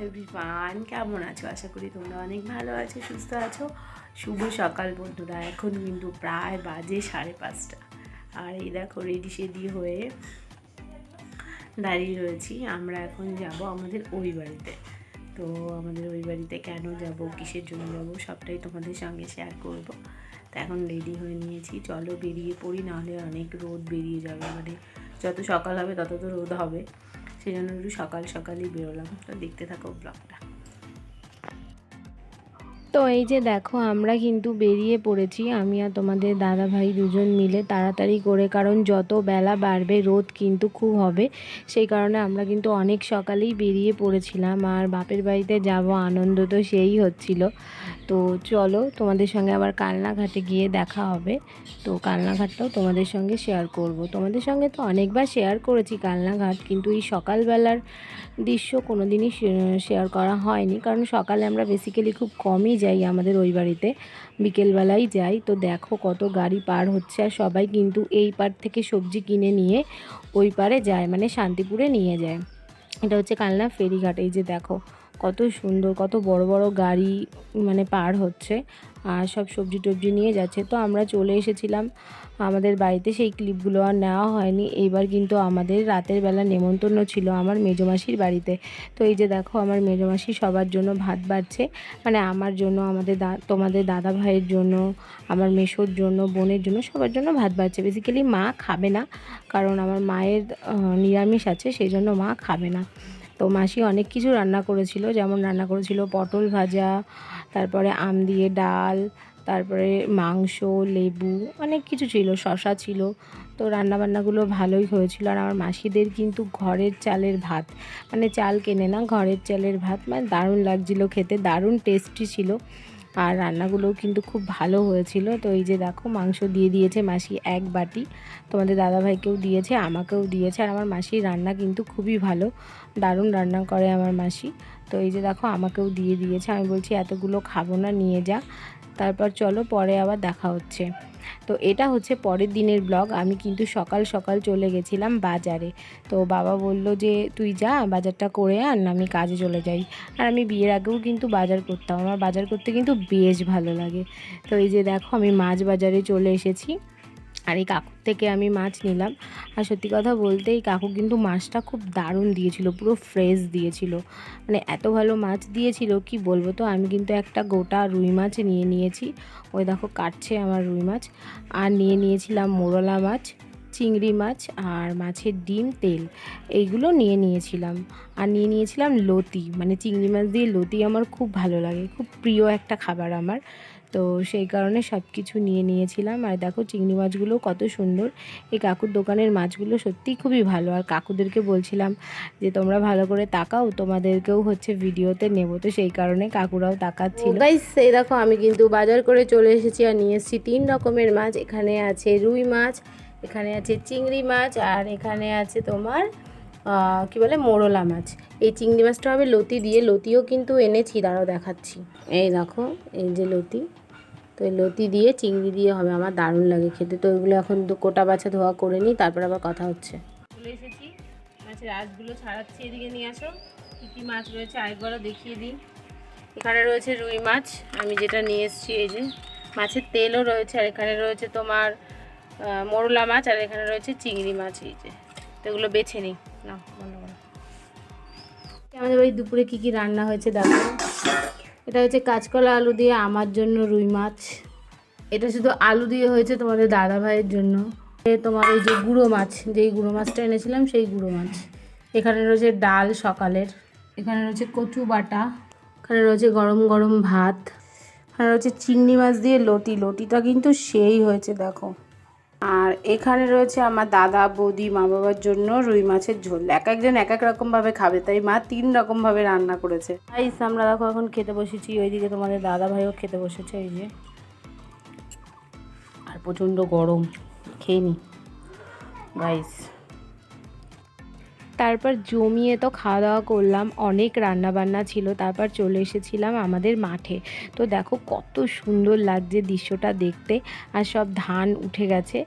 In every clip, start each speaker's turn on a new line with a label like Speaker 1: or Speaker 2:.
Speaker 1: Everyone কেমন আছো? আশা করি তোমরা অনেক ভালো আছো, সুস্থ আছো। শুভ সকাল বন্ধুরা, এখন কিন্তু প্রায় বাজে সাড়ে পাঁচটা। আর এই দেখো, রেডি সেডি হয়ে দাঁড়িয়ে রয়েছি। আমরা এখন যাব আমাদের ওই বাড়িতে। তো আমাদের ওই বাড়িতে কেন যাব, কিসের জন্য যাব, সবটাই তোমাদের সঙ্গে শেয়ার করব। তো এখন রেডি হয়ে নিয়েছি। চলো বেরিয়ে পড়ি, নাহলে অনেক রোদ বেরিয়ে যাবে। মানে যত সকাল হবে, তত তো রোদ হবে। সেই জন্য একটু সকাল সকালই বেরোলাম। তো দেখতে থাকো ব্লগটা
Speaker 2: তো এই যে দেখো, আমরা কিন্তু বেরিয়ে পড়েছি। আমি আর তোমাদের দাদা ভাই দুজন মিলে তাড়াতাড়ি করে, কারণ যত বেলা বাড়বে, রোদ কিন্তু খুব হবে। সেই কারণে আমরা কিন্তু অনেক সকালেই বেরিয়ে পড়েছিলাম। আর বাপের বাড়িতে যাব, আনন্দ তো সেই হচ্ছিল। তো চলো, তোমাদের সঙ্গে আবার কালনাঘাটে গিয়ে দেখা হবে। তো কালনাঘাটটাও তোমাদের সঙ্গে শেয়ার করব। তোমাদের সঙ্গে তো অনেকবার শেয়ার করেছি কালনাঘাট, কিন্তু এই সকালবেলার দৃশ্য কোনো দিনই শেয়ার করা হয়নি। কারণ সকালে আমরা বেসিক্যালি খুব কমই যাই আমাদের ওই বাড়িতে। বিকেলবেলাই যাই। তো দেখো কত গাড়ি পার হচ্ছে আর সবাই কিন্তু এই পার থেকে সবজি কিনে নিয়ে ওই পারে যায় মানে শান্তিপুরে নিয়ে যায়। এটা হচ্ছে কালনা ফেরিঘাট। এই যে দেখো কত সুন্দর, কত বড় বড় গাড়ি মানে পার হচ্ছে আর সব সবজি টবজি নিয়ে যাচ্ছে। তো আমরা চলে এসেছিলাম, আমাদের বাড়িতে সেই ক্লিপগুলো আর নেওয়া হয়নি। এইবার কিন্তু আমাদের রাতের বেলা নেমন্তন্ন ছিল আমার মেজমাসির বাড়িতে। তো এই যে দেখো, আমার মেজমাসি সবার জন্য ভাত বাড়ছে। মানে আমার জন্য, আমাদের দা, তোমাদের দাদা ভাইয়ের জন্য, আমার মেশোর জন্য, বোনের জন্য সবার জন্য ভাত বাড়ছে। বেসিক্যালি মা খাবে না, কারণ আমার মায়ের নিরামিষ আছে, সেই জন্য মা খাবে না। তো মাসি অনেক কিছু রান্না করেছিল, যেমন রান্না করেছিল পটল ভাজা, তারপরে আম দিয়ে ডাল, তারপরে মাংস, লেবু, অনেক কিছু ছিল শশা ছিল। তো রান্নাবান্নাগুলো ভালোই হয়েছিল। আর আমার মাসিদের কিন্তু ঘরের চালের ভাত মানে চাল কেনে না, ঘরের চালের ভাত মানে দারুণ লাগছিল খেতে, দারুণ টেস্টি ছিল। আর রান্নাগুলোও কিন্তু খুব ভালো হয়েছিল। তো এই যে দেখো, মাংস দিয়ে দিয়েছে মাসি এক বাটি। তোমাদের দাদাভাইকেও দিয়েছে, আমাকেও দিয়েছে। আর আমার মাসির রান্না কিন্তু খুবই ভালো। দারুণ রান্না করে আমার মাসি। তো এই যে দেখো, আমাকেও দিয়ে দিয়েছে। আমি বলছি, এতগুলো খাব না, নিয়ে যা। তারপর চলো পরে আবার দেখা হচ্ছে। তো এটা হচ্ছে পরের দিনের ব্লগ আমি কিন্তু সকাল সকাল চলে গেছিলাম বাজারে। তো বাবা বলল যে, তুই যা, বাজারটা করে আন, আমি কাজে চলে যাই। আর আমি বিয়ের আগেও কিন্তু বাজার করতাম। আমার বাজার করতে কিন্তু বেশ ভালো লাগে। তো এই যে দেখো, আমি মাছ বাজারে চলে এসেছি। আর এই কাকুর থেকে আমি মাছ নিলাম। আর সত্যি কথা বলতে এই কাকু কিন্তু মাছটা খুব দারুণ দিয়েছিল, পুরো ফ্রেশ দিয়েছিল। মানে এত ভালো মাছ দিয়েছিল, কি বলব তো? আমি কিন্তু একটা গোটা রুই মাছ নিয়ে নিয়েছি। ওই দেখো কাটছে আমার রুই মাছ। আর নিয়ে নিয়েছিলাম মোরলা মাছ, চিংড়ি মাছ আর মাছের ডিম, তেল। এইগুলো নিয়ে নিয়েছিলাম। আর নিয়ে নিয়েছিলাম লতি। মানে চিংড়ি মাছ দিয়ে লতি আমার খুব ভালো লাগে। খুব প্রিয় একটা খাবার আমার। তো সেই কারণে সব কিছু নিয়ে নিয়েছিলাম। আর দেখো চিংড়ি মাছগুলো কত সুন্দর। এই কাকুর দোকানের মাছগুলো সত্যিই খুবই ভালো। আর কাকুদেরকে বলছিলাম যে, তোমরা ভালো করে তাকাও, তোমাদেরকেও হচ্ছে ভিডিওতে নেব। তো সেই কারণে কাকুরাও তাকাচ্ছিল। গাইস এই দেখো, আমি কিন্তু বাজার করে চলে এসেছি আর নিয়ে এসেছি তিন রকমের মাছ। এখানে আছে রুই মাছ, এখানে আছে চিংড়ি মাছ, আর এখানে আছে তোমার কি বলে, মোরলা মাছ। এই চিংড়ি মাছটা হবে লতি দিয়ে, লতিও কিন্তু এনেছি। দাঁড়াও দেখাচ্ছি। এই দেখো, এই যে লতি। তো এই লতি দিয়ে, চিংড়ি দিয়ে হবে, আমার দারুণ লাগে খেতে। তো ওইগুলো এখন দু- কোটা বাছা ধোয়া করে নিই, তারপর আবার কথা হচ্ছে। চলে এসেছি, মাছের আঁশগুলো ছাড়াচ্ছি, এদিকে নিয়ে আসো। কী কী মাছ রয়েছে আরেকবারও দেখিয়ে দিই। এখানে রয়েছে রুই মাছ, আমি যেটা নিয়ে এসেছি, এই যে মাছের তেলও রয়েছে, আর এখানে রয়েছে তোমার মোরলা মাছ, আর এখানে রয়েছে চিংড়ি মাছ, এই যে। তো এগুলো বেছে নিই। না বন্ধ করো। আমাদের বাড়ি দুপুরে কী কী রান্না হয়েছে, দেখো। এটা হচ্ছে কাঁচকলা আলু দিয়ে আমার জন্য রুই মাছ। এটা শুধু আলু দিয়ে হয়েছে তোমাদের দাদা ভাইয়ের জন্য। তোমার ওই যে গুঁড়ো মাছ, যেই গুঁড়ো মাছটা এনেছিলাম সেই গুঁড়ো মাছ। এখানে রয়েছে ডাল সকালের, এখানে রয়েছে কচু বাটা, এখানে রয়েছে গরম গরম ভাত, এখানে রয়েছে চিংড়ি মাছ দিয়ে লতি। লতিটা কিন্তু সেই হয়েছে, দেখো। আর এখানে রয়েছে আমার দাদা, বৌদি মা বাবার জন্য রুই মাছের ঝোল। এক একজন এক এক রকমভাবে খাবে, তাই মা তিন রকমভাবে রান্না করেছে। তাই আমরা দেখো এখন খেতে বসেছি, ওইদিকে তোমাদের দাদা ভাইও খেতে বসেছে, এই যে। আর প্রচণ্ড গরম, খেয়ে নি। গাইস তারপর জমিয়ে তো খাওয়া দাওয়া করলাম, অনেক রান্না বান্না ছিল, তারপর চলে এসেছিলাম আমাদের মাঠে। তো দেখো কত সুন্দর লাগছে দৃশ্যটা দেখতে, আর সব ধান উঠে গেছে,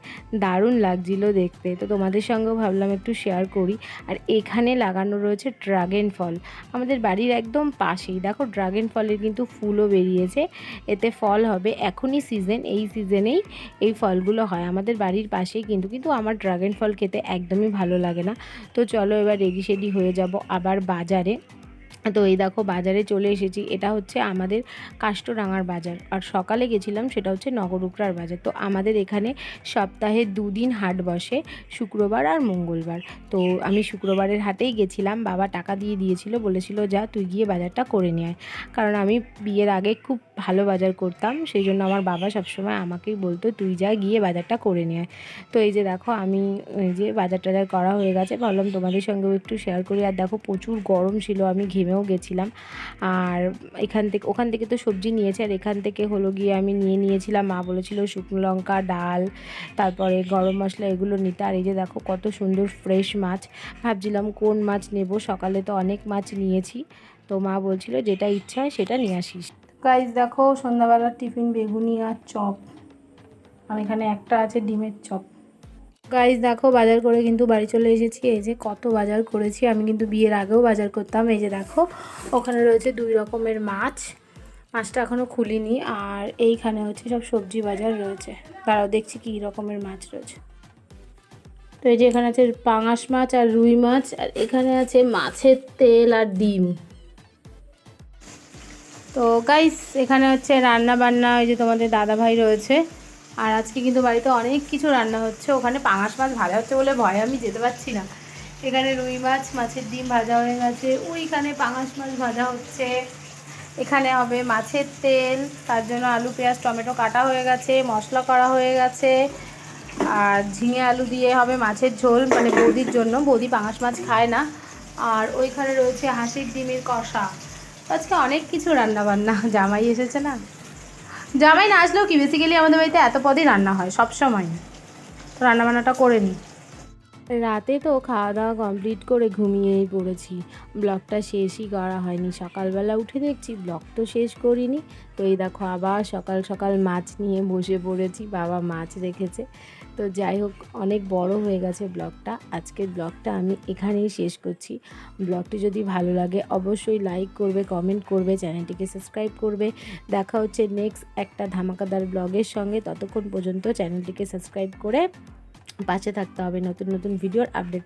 Speaker 2: দারুণ লাগছিল দেখতে। তো তোমাদের সঙ্গেও ভাবলাম একটু শেয়ার করি। আর এখানে লাগানো রয়েছে ড্রাগন ফল। আমাদের বাড়ির একদম পাশেই, দেখো ড্রাগন ফলের কিন্তু ফুলও বেরিয়েছে, এতে ফল হবে। এখনই সিজন এই সিজনেই এই ফলগুলো হয়। আমাদের বাড়ির পাশেই কিন্তু কিন্তু আমার ড্রাগন ফল খেতে একদমই ভালো লাগে না। তো চলো এবার রেডি সেডি হয়ে যাব আবার বাজারে। তো এই দেখো বাজারে চলে এসেছি। এটা হচ্ছে আমাদের কাষ্টরাঙার বাজার। আর সকালে গেছিলাম সেটা হচ্ছে নগরুকরার বাজার। তো আমাদের এখানে সপ্তাহে দুদিন হাট বসে, শুক্রবার আর মঙ্গলবার। তো আমি শুক্রবারের হাটেই গেছিলাম। বাবা টাকা দিয়ে দিয়েছিল, বলেছিল যা তুই গিয়ে বাজারটা করে নিয়ে আয়। কারণ আমি বিয়ের আগে খুব ভালো বাজার করতাম, সেই জন্য আমার বাবা সবসময় আমাকেই বলতো, তুই যা গিয়ে বাজারটা করে নিয়ে আয় তো এই যে দেখো, আমি এই যে বাজার টাজার করা হয়ে গেছে, ভাবলাম তোমাদের সঙ্গেও একটু শেয়ার করি। আর দেখো, প্রচুর গরম ছিল, আমি ঘেমেও গেছিলাম। আর এখান থেকে, ওখান থেকে তো সবজি নিয়েছে, আর এখান থেকে হলো গিয়ে আমি নিয়ে নিয়েছিলাম, মা বলেছিল শুকনো লঙ্কা, ডাল, তারপরে গরম মশলা এগুলো নিতে। আর এই যে দেখো, কত সুন্দর ফ্রেশ মাছ। ভাবছিলাম কোন মাছ নেব? সকালে তো অনেক মাছ নিয়েছি। তো মা বলছিল, যেটা ইচ্ছা হয় সেটা নিয়ে আসিস।
Speaker 1: গাইজ দেখো, সন্ধ্যাবেলার টিফিন, বেগুনি আর চপ। আর এখানে একটা আছে ডিমের চপ। গাইজ দেখো, বাজার করে কিন্তু বাড়ি চলে এসেছি। এই যে কত বাজার করেছি। আমি কিন্তু বিয়ের আগেও বাজার করতাম। এই যে দেখো, ওখানে রয়েছে দুই রকমের মাছ। মাছটা এখনও খুলিনি। আর এইখানে হচ্ছে সব সবজি বাজার রয়েছে। তারাও দেখছি কী রকমের মাছ রয়েছে। তো এই যে এখানে আছে পাঙাশ মাছ আর রুই মাছ। আর এখানে আছে মাছের তেল আর ডিম। তো গাইস এখানে হচ্ছে রান্না বান্না ওই যে তোমাদের দাদা ভাই রয়েছে। আর আজকে কিন্তু বাড়িতে অনেক কিছু রান্না হচ্ছে। ওখানে পাঙাশ মাছ ভাজা হচ্ছে বলে ভয়ে আমি যেতে পারছি না। এখানে রুই মাছ, মাছের ডিম ভাজা হয়ে গেছে। ওইখানে পাঙাশ মাছ ভাজা হচ্ছে। এখানে হবে মাছের তেল, তার জন্য আলু, পেঁয়াজ, টমেটো কাটা হয়ে গেছে, মশলা করা হয়ে গেছে। আর ঝিঙে আলু দিয়ে হবে মাছের ঝোল মানে বৌদির জন্য। বৌদি পাঙাশ মাছ খায় না। আর ওইখানে রয়েছে হাঁসির ডিমের কষা। আজকে অনেক কিছু রান্না বান্না জামাই এসেছে না? জামাই না আসলেও কি? বেসিক্যালি আমাদের বাড়িতে এত পদই রান্না হয়, সব সময়। তো রান্নাবান্নাটা করে নিই
Speaker 2: রাতে তো খাওয়া দাওয়া কমপ্লিট করে ঘুমিয়েই পড়েছি। ব্লগটা শেষই করা হয়নি। সকালবেলা উঠে দেখছি ব্লগ তো শেষ করিনি। তো এই দেখো, আবার সকাল সকাল মাছ নিয়ে বসে পড়েছি। বাবা মাছ রেখেছে। তো যাই হোক, অনেক বড় হয়ে গেছে ব্লগটা। আজকের ব্লগটা আমি এখানেই শেষ করছি। ব্লগটি যদি ভালো লাগে, অবশ্যই লাইক করবে কমেন্ট করবে, চ্যানেলটিকে সাবস্ক্রাইব করবে। দেখা হচ্ছে নেক্সট একটা ধামাকাদার ব্লগের সঙ্গে। ততক্ষণ পর্যন্ত চ্যানেলটিকে সাবস্ক্রাইব করে পাশে থাকতে হবে। নতুন নতুন ভিডিওর আপডেট